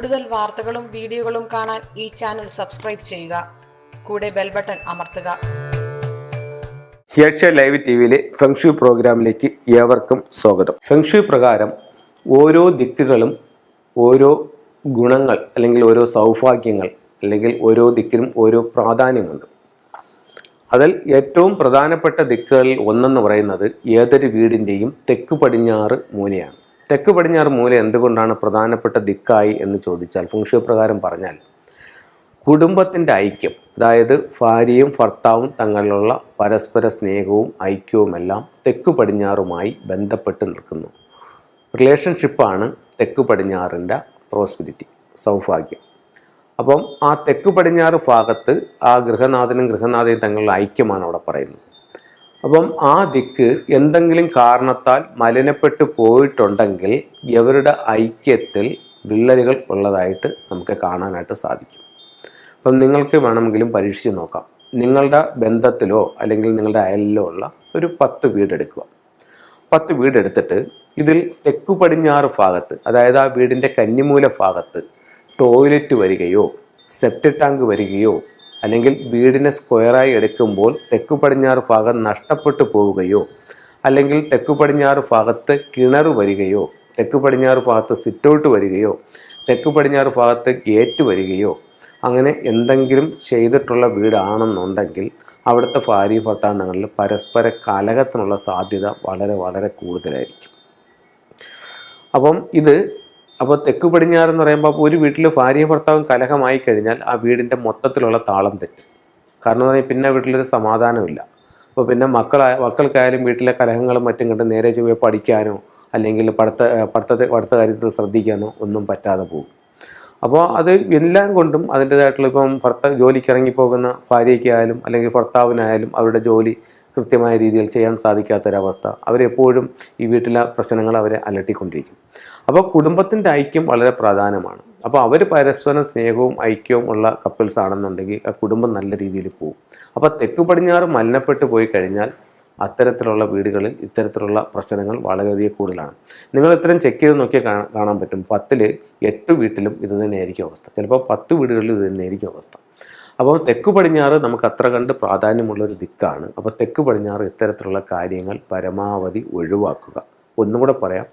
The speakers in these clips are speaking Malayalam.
കൂടുതൽ വാർത്തകളും വീഡിയോകളും കാണാൻ ഈ ചാനൽ സബ്സ്ക്രൈബ് ചെയ്യുക. കൂടെ ബെൽ ബട്ടൺ അമർത്തുക. ഏഷ്യ ലൈവ് ടി വിയിലെ ഫെങ്ഷു പ്രോഗ്രാമിലേക്ക് ഏവർക്കും സ്വാഗതം. ഫെങ്ഷു പ്രകാരം ഓരോ ദിക്കുകളും ഓരോ ഗുണങ്ങൾ അല്ലെങ്കിൽ ഓരോ സൗഭാഗ്യങ്ങൾ അല്ലെങ്കിൽ ഓരോ ദിക്കിനും ഓരോ പ്രാധാന്യമുണ്ട്. അതിൽ ഏറ്റവും പ്രധാനപ്പെട്ട ദിക്കുകളിൽ ഒന്നെന്ന് പറയുന്നത് ഏതൊരു വീടിന്റെയും തെക്ക് പടിഞ്ഞാറ് മൂലയാണ്. തെക്ക് പടിഞ്ഞാറ് മൂല എന്തുകൊണ്ടാണ് പ്രധാനപ്പെട്ട ദിക്കായി എന്ന് ചോദിച്ചാൽ ഫുങ്ഷു പ്രകാരം പറഞ്ഞാൽ കുടുംബത്തിന്റെ ഐക്യം അതായത് ഭാര്യയും ഭർത്താവും തങ്ങളിലുള്ള പരസ്പര സ്നേഹവും ഐക്യവുമെല്ലാം തെക്ക് പടിഞ്ഞാറുമായി ബന്ധപ്പെട്ട് നിൽക്കുന്നു. റിലേഷൻഷിപ്പാണ് തെക്ക് പടിഞ്ഞാറിന്റെ പ്രോസ്പിരിറ്റി സൗഭാഗ്യം. അപ്പം ആ തെക്ക് പടിഞ്ഞാറ് ഭാഗത്ത് ആ ഗൃഹനാഥനും ഗൃഹനാഥയും തങ്ങളുടെ ഐക്യമാണ് അവിടെ പറയുന്നത്. അപ്പം ആ ദിക്ക് എന്തെങ്കിലും കാരണത്താൽ മലിനപ്പെട്ടു പോയിട്ടുണ്ടെങ്കിൽ ഇവരുടെ ഐക്യത്തിൽ വിള്ളലുകൾ ഉള്ളതായിട്ട് നമുക്ക് കാണാനായിട്ട് സാധിക്കും. അപ്പം നിങ്ങൾക്ക് വേണമെങ്കിലും പരീക്ഷിച്ച് നോക്കാം. നിങ്ങളുടെ ബന്ധത്തിലോ അല്ലെങ്കിൽ നിങ്ങളുടെ അയലിലോ ഉള്ള ഒരു പത്ത് വീടെടുക്കുക പത്ത് വീടെടുത്തിട്ട് ഇതിൽ തെക്കു പടിഞ്ഞാറ് ഭാഗത്ത് അതായത് ആ വീടിന്റെ കന്നിമൂല ഭാഗത്ത് ടോയ്ലറ്റ് വരികയോ സെപ്റ്റ് ടാങ്ക് വരികയോ അല്ലെങ്കിൽ വീടിനെ സ്ക്വയറായി എടുക്കുമ്പോൾ തെക്കു പടിഞ്ഞാറ് ഭാഗം നഷ്ടപ്പെട്ടു പോവുകയോ അല്ലെങ്കിൽ തെക്കു പടിഞ്ഞാറ് ഭാഗത്ത് കിണർ വരികയോ തെക്കു പടിഞ്ഞാറ് ഭാഗത്ത് സിറ്റൗട്ട് വരികയോ തെക്കു പടിഞ്ഞാറ് ഭാഗത്ത് ഗേറ്റ് വരികയോ അങ്ങനെ എന്തെങ്കിലും ചെയ്തിട്ടുള്ള വീടാണെന്നുണ്ടെങ്കിൽ അവിടുത്തെ ഭാര്യ ഭർത്താന്തങ്ങളിൽ പരസ്പര കലഹത്തിനുള്ള സാധ്യത വളരെ വളരെ കൂടുതലായിരിക്കും. അപ്പം ഇത് അപ്പോൾ തെക്ക് പടിഞ്ഞാറ് എന്ന് പറയുമ്പോൾ ഒരു വീട്ടിൽ ഭാര്യയും ഭർത്താവും കലഹമായി കഴിഞ്ഞാൽ ആ വീടിന്റെ മൊത്തത്തിലുള്ള താളം തെറ്റും. കാരണം എന്ന് പറഞ്ഞാൽ പിന്നെ വീട്ടിലൊരു സമാധാനമില്ല. അപ്പോൾ പിന്നെ മക്കളായ മക്കൾക്കായാലും വീട്ടിലെ കലഹങ്ങളും മറ്റും കണ്ട് നേരെ ചൊവ്വേ പഠിക്കാനോ അല്ലെങ്കിൽ പഠിത്ത പഠിത്തത്തെ പഠിത്ത കാര്യത്തിൽ ശ്രദ്ധിക്കാനോ ഒന്നും പറ്റാതെ പോകും. അപ്പോൾ അത് എല്ലാം കൊണ്ടും അതിന്റേതായിട്ടുള്ള ഇപ്പം ഭർത്താവ് ജോലിക്ക് ഇറങ്ങിപ്പോകുന്ന ഭാര്യയ്ക്കായാലും അല്ലെങ്കിൽ ഭർത്താവിനായാലും അവരുടെ ജോലി കൃത്യമായ രീതിയിൽ ചെയ്യാൻ സാധിക്കാത്തൊരവസ്ഥ അവരെപ്പോഴും ഈ വീട്ടിലെ പ്രശ്നങ്ങൾ അവരെ അലട്ടിക്കൊണ്ടിരിക്കും. അപ്പോൾ കുടുംബത്തിന്റെ ഐക്യം വളരെ പ്രധാനമാണ് അപ്പോൾ അവർ പരസ്പരം സ്നേഹവും ഐക്യവും ഉള്ള കപ്പിൾസ് ആണെന്നുണ്ടെങ്കിൽ ആ കുടുംബം നല്ല രീതിയിൽ പോകും അപ്പോൾ തെക്ക് പടിഞ്ഞാറ് മലിനപ്പെട്ടു പോയി കഴിഞ്ഞാൽ അത്തരത്തിലുള്ള വീടുകളിൽ ഇത്തരത്തിലുള്ള പ്രശ്നങ്ങൾ വളരെയധികം കൂടുതലാണ്. നിങ്ങൾ ഇത്തരം ചെക്ക് ചെയ്ത് നോക്കിയാൽ കാണാൻ പറ്റും. പത്തിൽ എട്ട് വീട്ടിലും ഇത് തന്നെയായിരിക്കും അവസ്ഥ. ചിലപ്പോൾ പത്ത് വീടുകളിലും ഇത് തന്നെയായിരിക്കും അവസ്ഥ. അപ്പോൾ തെക്ക് പടിഞ്ഞാറ് നമുക്ക് അത്ര കണ്ട് പ്രാധാന്യമുള്ളൊരു ദിക്കാണ്. അപ്പോൾ തെക്ക് പടിഞ്ഞാറ് ഇത്തരത്തിലുള്ള കാര്യങ്ങൾ പരമാവധി ഒഴിവാക്കുക. ഒന്നുകൂടെ പറയാം.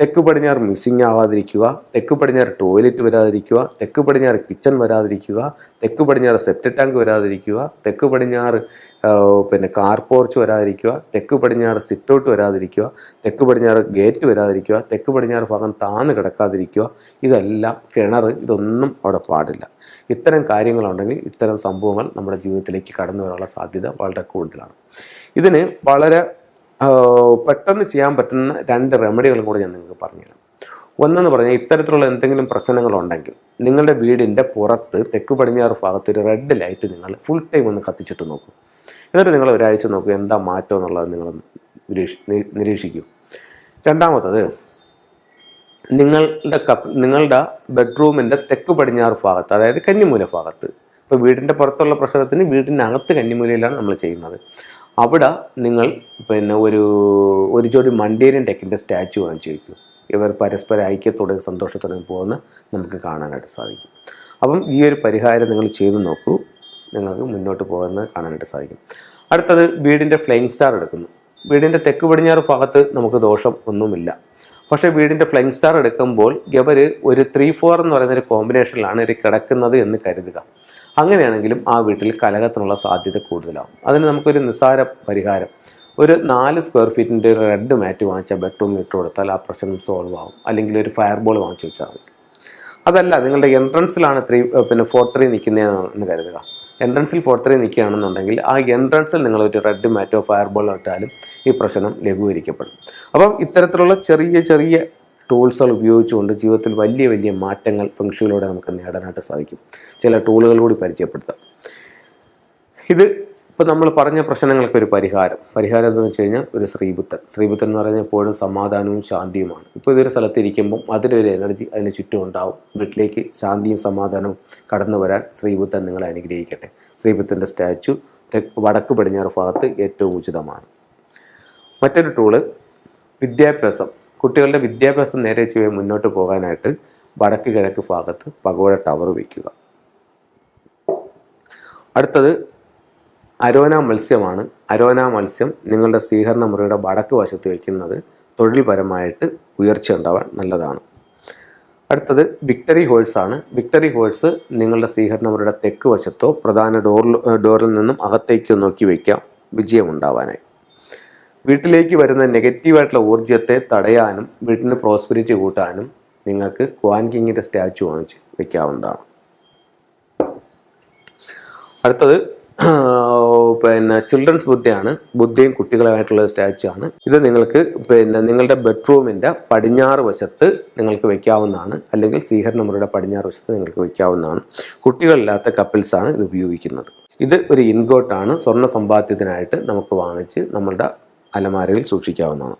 തെക്ക് പടിഞ്ഞാറ് മിസ്സിങ് ആവാതിരിക്കുക തെക്ക് പടിഞ്ഞാറ് ടോയ്ലറ്റ് വരാതിരിക്കുക തെക്ക് പടിഞ്ഞാറ് കിച്ചൺ വരാതിരിക്കുക തെക്ക് പടിഞ്ഞാറ് സെപ്റ്റ് ടാങ്ക് വരാതിരിക്കുക തെക്ക് പടിഞ്ഞാറ് പിന്നെ കാർ പോർച്ച് വരാതിരിക്കുക തെക്ക് പടിഞ്ഞാറ് സിറ്റൗട്ട് വരാതിരിക്കുക തെക്ക് പടിഞ്ഞാറ് ഗേറ്റ് വരാതിരിക്കുക തെക്ക് പടിഞ്ഞാറ് ഭാഗം താന്ന് കിടക്കാതിരിക്കുക. ഇതെല്ലാം കിണർ ഇതൊന്നും അവിടെ പാടില്ല. ഇത്തരം കാര്യങ്ങളുണ്ടെങ്കിൽ ഇത്തരം സംഭവങ്ങൾ നമ്മുടെ ജീവിതത്തിലേക്ക് കടന്നു വരാനുള്ള സാധ്യത വളരെ കൂടുതലാണ്. ഇതിന് വളരെ പെട്ടെന്ന് ചെയ്യാൻ പറ്റുന്ന രണ്ട് റെമഡികളും കൂടെ ഞാൻ നിങ്ങൾക്ക് പറഞ്ഞുതരാം. ഒന്നെന്ന് പറഞ്ഞാൽ ഇത്തരത്തിലുള്ള എന്തെങ്കിലും പ്രശ്നങ്ങളുണ്ടെങ്കിൽ നിങ്ങളുടെ വീടിന്റെ പുറത്ത് തെക്ക് പടിഞ്ഞാറ് ഭാഗത്ത് ഒരു റെഡ് ലൈറ്റ് നിങ്ങൾ ഫുൾ ടൈം ഒന്ന് കത്തിച്ചിട്ട് നോക്കും. എന്നിട്ട് നിങ്ങൾ ഒരാഴ്ച നോക്കൂ എന്താ മാറ്റം എന്നുള്ളത് നിങ്ങൾ നിരീക്ഷിക്കും. രണ്ടാമത്തത് നിങ്ങളുടെ കപ്പ് നിങ്ങളുടെ ബെഡ്റൂമിന്റെ തെക്ക് പടിഞ്ഞാറ് ഭാഗത്ത് അതായത് കന്നിമൂല ഭാഗത്ത് ഇപ്പോൾ വീടിന്റെ പുറത്തുള്ള പ്രശ്നത്തിന് വീടിന്റെ അകത്ത് കന്നിമൂലയിലാണ് നമ്മൾ ചെയ്യുന്നത്. അവിടെ നിങ്ങൾ പിന്നെ ഒരു ഒരു ജോഡി മണ്ടേരിയൻ ടെക്കിന്റെ സ്റ്റാച്ചു വാങ്ങിച്ചു വയ്ക്കും. ഇവർ പരസ്പര ഐക്യത്തോടെയും സന്തോഷത്തോടെയും പോകുന്ന നമുക്ക് കാണാനായിട്ട് സാധിക്കും. അപ്പം ഈ ഒരു പരിഹാരം നിങ്ങൾ ചെയ്തു നോക്കൂ. നിങ്ങൾക്ക് മുന്നോട്ട് പോകുന്നത് കാണാനായിട്ട് സാധിക്കും. അടുത്തത് വീടിന്റെ ഫ്ലൈങ് സ്റ്റാർ എടുക്കുന്നു. വീടിന്റെ തെക്ക് പടിഞ്ഞാറ് ഭാഗത്ത് നമുക്ക് ദോഷം ഒന്നുമില്ല. പക്ഷേ വീടിന്റെ ഫ്ലൈങ് സ്റ്റാർ എടുക്കുമ്പോൾ ഇവർ ഒരു ത്രീ ഫോർ എന്ന് പറയുന്ന ഒരു കോമ്പിനേഷനിലാണ് ഇത് കിടക്കുന്നത് എന്ന് കരുതുക. അങ്ങനെയാണെങ്കിലും ആ വീട്ടിൽ കലഹത്തിനുള്ള സാധ്യത കൂടുതലാവും. അതിന് നമുക്കൊരു നിസ്സാര പരിഹാരം. ഒരു നാല് സ്ക്വയർ ഫീറ്റിന്റെ ഒരു റെഡ് മാറ്റ് വാങ്ങിച്ചാൽ ബെഡ്റൂമിൽ ഇട്ട് കൊടുത്താൽ ആ പ്രശ്നം സോൾവ് ആവും. അല്ലെങ്കിൽ ഒരു ഫയർ ബോൾ വാങ്ങിച്ചു വെച്ചാൽ മതി. അതല്ല നിങ്ങളുടെ എൻട്രൻസിലാണ് ത്രീ പിന്നെ ഫോർ ത്രീ നിൽക്കുന്നതെന്ന് കരുതുക. എൻട്രൻസിൽ ഫോർ ത്രീ നിൽക്കുകയാണെന്നുണ്ടെങ്കിൽ ആ എൻട്രൻസിൽ നിങ്ങൾ ഒരു റെഡ് മാറ്റോ ഫയർ ബോളോ ഇട്ടാലും ഈ പ്രശ്നം ലഘൂകരിക്കപ്പെടും. അപ്പം ഇത്തരത്തിലുള്ള ചെറിയ ചെറിയ ടൂൾസുകൾ ഉപയോഗിച്ചുകൊണ്ട് ജീവിതത്തിൽ വലിയ വലിയ മാറ്റങ്ങൾ ഫംഗ്ഷനിലൂടെ നമുക്ക് നേടാനായിട്ട് സാധിക്കും. ചില ടൂളുകൾ കൂടി പരിചയപ്പെടുത്താം. ഇത് ഇപ്പോൾ നമ്മൾ പറഞ്ഞ പ്രശ്നങ്ങൾക്ക് ഒരു പരിഹാരം. പരിഹാരം എന്താണെന്ന് വെച്ച് കഴിഞ്ഞാൽ ഒരു ശ്രീബുദ്ധൻ. ശ്രീബുദ്ധൻ എന്ന് പറഞ്ഞാൽ എപ്പോഴും സമാധാനവും ശാന്തിയുമാണ് ഇപ്പോൾ ഇതൊരു സ്ഥലത്ത് ഇരിക്കുമ്പം അതിലൊരു എനർജി അതിന് ചുറ്റും ഉണ്ടാവും. വീട്ടിലേക്ക് ശാന്തിയും സമാധാനവും കടന്നു വരാൻ ശ്രീബുദ്ധൻ നിങ്ങളെ അനുഗ്രഹിക്കട്ടെ. ശ്രീബുദ്ധന്റെ സ്റ്റാച്ചു വടക്ക് പടിഞ്ഞാറ് ഭാഗത്ത് ഏറ്റവും ഉചിതമാണ്. മറ്റൊരു ടൂൾ വിദ്യാഭ്യാസം. കുട്ടികളുടെ വിദ്യാഭ്യാസം നേരെ ചുവേ മുന്നോട്ട് പോകാനായിട്ട് വടക്ക് കിഴക്ക് ഭാഗത്ത് പകോട ടവർ വയ്ക്കുക. അടുത്തത് അരോന മത്സ്യമാണ്. അരോന മത്സ്യം നിങ്ങളുടെ സ്വീകരണ മുറിയുടെ വടക്ക് വശത്ത് വയ്ക്കുന്നത് തൊഴിൽപരമായിട്ട് ഉയർച്ച ഉണ്ടാവാൻ നല്ലതാണ്. അടുത്തത് വിക്ടറി ഹോഴ്സ് ആണ് വിക്ടറി ഹോൾസ് നിങ്ങളുടെ സ്വീകരണ മുറിയുടെ തെക്ക് വശത്തോ പ്രധാന ഡോറിൽ ഡോറിൽ നിന്നും അകത്തേക്കോ നോക്കി വയ്ക്കാം. വിജയമുണ്ടാവാനായി വീട്ടിലേക്ക് വരുന്ന നെഗറ്റീവായിട്ടുള്ള ഊർജത്തെ തടയാനും വീട്ടിന് പ്രോസ്പെരിറ്റി കൂട്ടാനും നിങ്ങൾക്ക് ക്വാൻ കിങ്ങിന്റെ സ്റ്റാച്ചു വാങ്ങിച്ച് വെക്കാവുന്നതാണ്. അടുത്തത് പിന്നെ ചിൽഡ്രൻസ് ബുദ്ധയാണ്. ബുദ്ധയും കുട്ടികളുമായിട്ടുള്ള സ്റ്റാച്ചു ആണ്. ഇത് നിങ്ങൾക്ക് പിന്നെ നിങ്ങളുടെ ബെഡ്റൂമിന്റെ പടിഞ്ഞാറ് വശത്ത് നിങ്ങൾക്ക് വെക്കാവുന്നതാണ്. അല്ലെങ്കിൽ സീഹർ നമ്പറുടെ പടിഞ്ഞാറ് വശത്ത് നിങ്ങൾക്ക് വെക്കാവുന്നതാണ്. കുട്ടികളില്ലാത്ത കപ്പിൾസാണ് ഇത് ഉപയോഗിക്കുന്നത്. ഇത് ഒരു ഇൻഗോട്ടാണ്. സ്വർണ സമ്പാദ്യത്തിനായിട്ട് നമുക്ക് വാങ്ങിച്ച് നമ്മളുടെ അലമാരയിൽ സൂക്ഷിക്കാവുന്നതാണ്.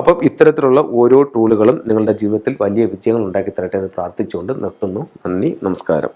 അപ്പം ഇത്തരത്തിലുള്ള ഓരോ ടൂളുകളും നിങ്ങളുടെ ജീവിതത്തിൽ വലിയ വിജയങ്ങൾ ഉണ്ടാക്കി തരട്ടെ എന്ന് പ്രാർത്ഥിച്ചുകൊണ്ട് നിർത്തുന്നു. നന്ദി നമസ്കാരം.